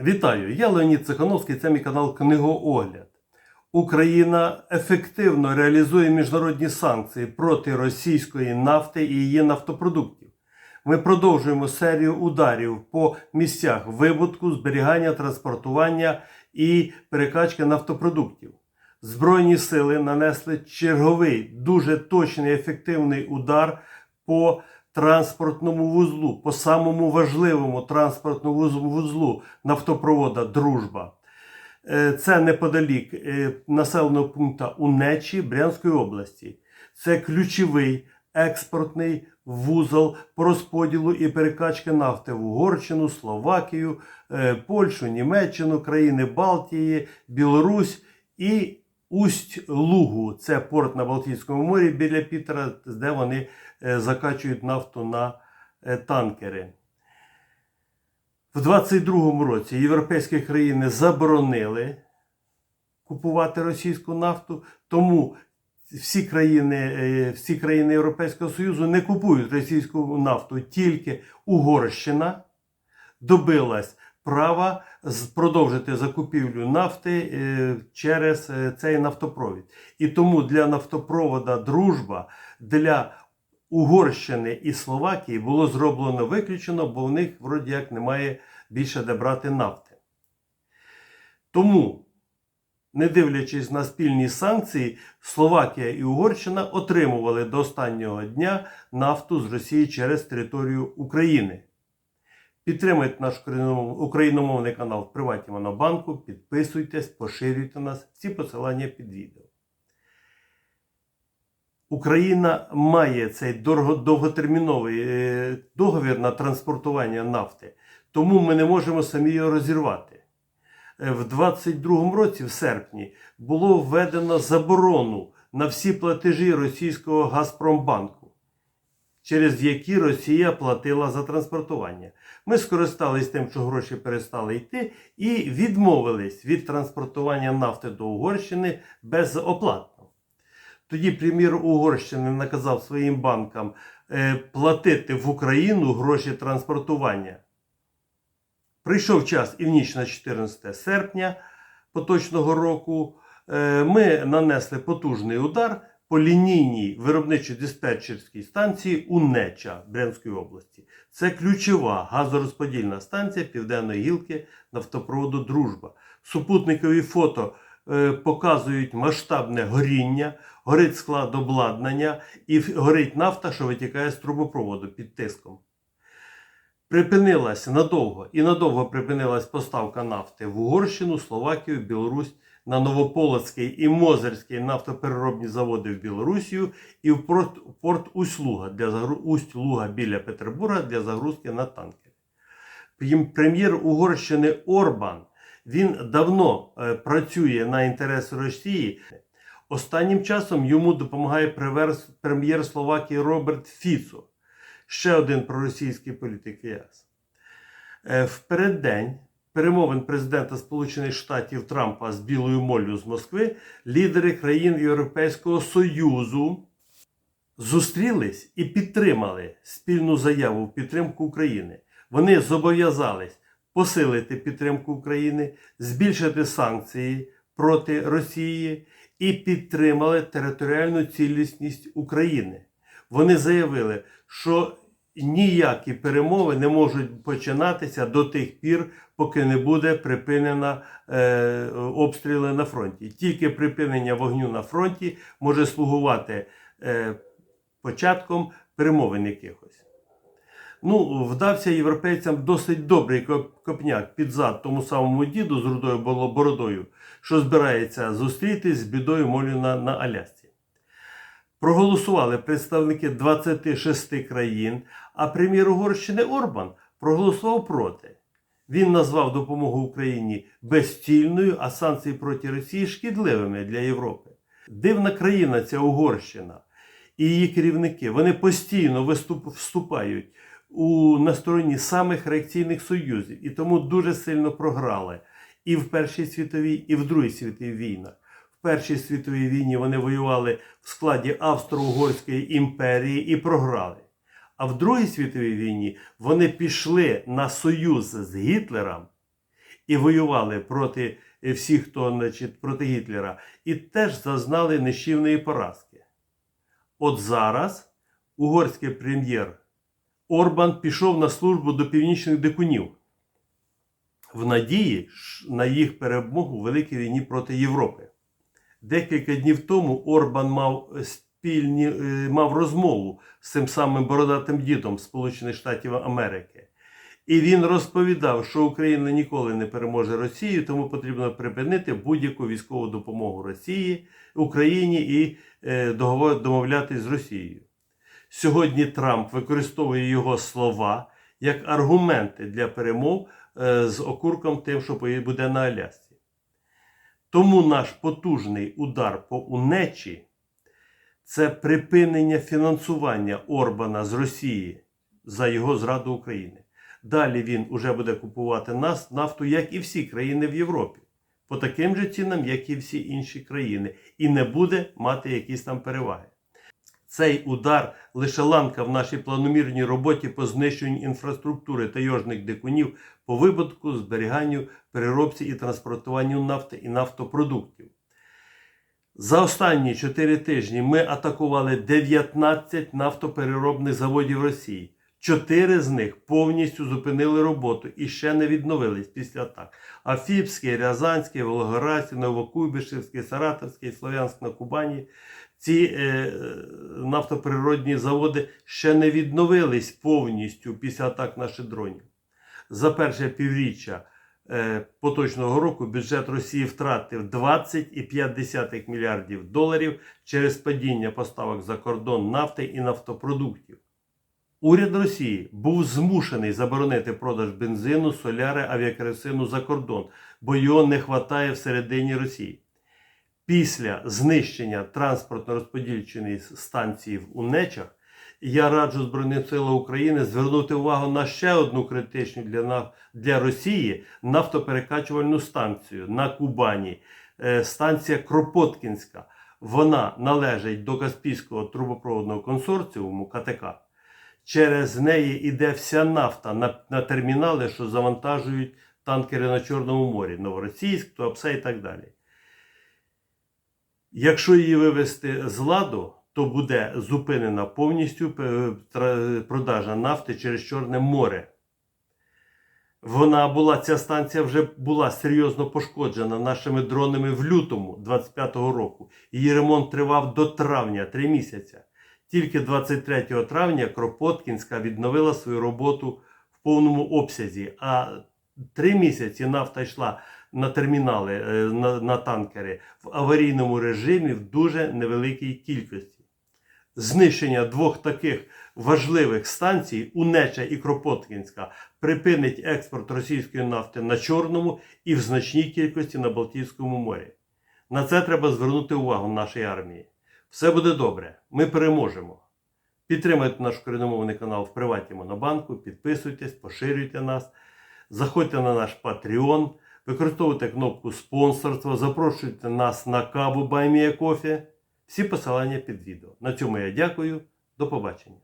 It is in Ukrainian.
Вітаю! Я Леонід Цихановський, це мій канал Книгоогляд. Україна ефективно реалізує міжнародні санкції проти російської нафти і її нафтопродуктів. Ми продовжуємо серію ударів по місцях вибутку, зберігання, транспортування і перекачки нафтопродуктів. Збройні сили нанесли черговий дуже точний ефективний удар по транспортному вузлу, по самому важливому транспортному вузлу нафтопровода Дружба. Е, Це неподалік е, населеного пункту Унечі Брянської області. Це ключовий експортний вузол по розподілу і перекачки нафти в Угорщину, Словакію, е, Польщу, Німеччину, країни Балтії, Білорусь і Усть-Лугу. Це порт на Балтійському морі біля Пітера, де вони е, закачують нафту на е, танкери. В 22-му році європейські країни заборонили купувати російську нафту, тому всі країни, е, всі країни Європейського Союзу не купують російську нафту, тільки Угорщина добилась права продовжити закупівлю нафти е, через е, цей нафтопровід. І тому для нафтопровода Дружба для Угорщини і Словакії було зроблено виключено, бо в них вроді як немає більше де брати нафти. Тому, не дивлячись на спільні санкції, Словакія і Угорщина отримували до останнього дня нафту з Росії через територію України. Підтримуйте наш україномовний канал в Приваті Монобанку, підписуйтесь, поширюйте нас, всі посилання під відео. Україна має цей довготерміновий е, договір на транспортування нафти, тому ми не можемо самі його розірвати. Е, В 22-му році, в серпні, було введено заборону на всі платежі російського Газпромбанку, через які Росія платила за транспортування. Ми скористались тим, що гроші перестали йти, і відмовились від транспортування нафти до Угорщини безоплатно. Тоді прем'єр Угорщини наказав своїм банкам е, платити в Україну гроші транспортування. Прийшов час і в ніч на 14 серпня поточного року е, ми нанесли потужний удар по лінійній виробничо-диспетчерській станції Унеча Брянської області. Це ключова газорозподільна станція південної гілки нафтопроводу Дружба. Супутникові фото е, показують масштабне горіння, горить склад обладнання і горить нафта, що витікає з трубопроводу під тиском. Припинилась надовго і надовго припинилась поставка нафти в Угорщину, Словакію, Білорусь на Новополоцький і Мозерський нафтопереробні заводи в Білорусію і в порт, порт Усть-Луга для загру... Усть-Луга біля Петербурга для загрузки на танкери. Прем'єр Угорщини Орбан він давно е, працює на інтереси Росії. Останнім часом йому допомагає прем'єр Словакії Роберт Фіцо, ще один проросійський політик ЄС. Е, В переддень перемовин президента Сполучених Штатів Трампа з Білою Моллю з Москви лідери країн Європейського Союзу зустрілись і підтримали спільну заяву в підтримку України. Вони зобов'язались посилити підтримку України, збільшити санкції проти Росії і підтримали територіальну цілісність України. Вони заявили, що ніякі перемови не можуть починатися до тих пір, поки не буде припинена е, обстріли на фронті. Тільки припинення вогню на фронті може слугувати е, початком перемовин якихось. Ну, вдався європейцям досить добрий копняк під зад тому самому діду з рудою бородою, що збирається зустрітись з бідою молю на, на Алясці. Проголосували представники 26 країн, а прем'єр Угорщини Орбан проголосував проти. Він назвав допомогу Україні безцільною, а санкції проти Росії шкідливими для Європи. Дивна країна ця Угорщина і її керівники вони постійно виступ, вступають у на стороні самих реакційних союзів і тому дуже сильно програли і в Першій світовій, і в Другій світовій війнах. В Першій світовій війні вони воювали в складі Австро-Угорської імперії і програли. А в Другій світовій війні вони пішли на союз з Гітлером і воювали проти всіх, хто значить, проти Гітлера, і теж зазнали нищівної поразки. От зараз угорський прем'єр Орбан пішов на службу до північних дикунів в надії на їх перемогу у великій війні проти Європи. Декілька днів тому Орбан мав спільні, е, мав розмову з цим самим бородатим дідом Сполучених Штатів Америки. І він розповідав, що Україна ніколи не переможе Росію, тому потрібно припинити будь-яку військову допомогу Росії, Україні і е, домовлятись з Росією. Сьогодні Трамп використовує його слова як аргументи для перемов е, з окурком тим, що буде на Алясці. Тому наш потужний удар по унечі це припинення фінансування Орбана з Росії за його зраду України. Далі він уже буде купувати нас нафту, як і всі країни в Європі, по таким же цінам, як і всі інші країни, і не буде мати якісь там переваги. Цей удар лише ланка в нашій планомірній роботі по знищенню інфраструктури тайожних дикунів по випадку, зберіганню, переробці і транспортуванню нафти і нафтопродуктів. За останні 4 тижні ми атакували 19 нафтопереробних заводів Росії. Чотири з них повністю зупинили роботу і ще не відновились після атак. Афіпський, Рязанський, Волгоградський, Новокуйбишевський, Саратовський, Слов'янськ на Кубані. Ці е, нафтопереродні заводи ще не відновились повністю після атак наших дронів. За перше півріччя е, поточного року бюджет Росії втратив 20,5 мільярдів доларів через падіння поставок за кордон нафти і нафтопродуктів. Уряд Росії був змушений заборонити продаж бензину, соляри, авіакеросину за кордон, бо його не вистачає всередині Росії. Після знищення транспортно-розподільчої станції в Унечах я раджу Збройним силам України звернути увагу на ще одну критичну для, для Росії нафтоперекачувальну станцію на Кубані, Е, станція Кропоткінська. Вона належить до Каспійського трубопроводного консорціуму КТК. Через неї йде вся нафта на, на термінали, що завантажують танкери на Чорному морі, Новоросійськ, Туапсе і так далі. Якщо її вивести з ладу, то буде зупинена повністю е, продажа нафти через Чорне море. Вона була, ця станція вже була серйозно пошкоджена нашими дронами в лютому 25-го року. Її ремонт тривав до травня, 3 місяця. Тільки 23 травня Кропоткінська відновила свою роботу в повному обсязі. А три місяці нафта йшла на термінали, е, на, на танкери в аварійному режимі в дуже невеликій кількості. Знищення двох таких важливих станцій, Унеча і Кропоткінська, припинить експорт російської нафти на Чорному і в значній кількості на Балтійському морі. На це треба звернути увагу нашій армії. Все буде добре, ми переможемо. Підтримайте наш україномовний канал в приваті Монобанку, підписуйтесь, поширюйте нас, заходьте на наш Patreon, використовуйте кнопку спонсорства, запрошуйте нас на каву Баймія Кофі. Всі посилання під відео. На цьому я дякую. До побачення.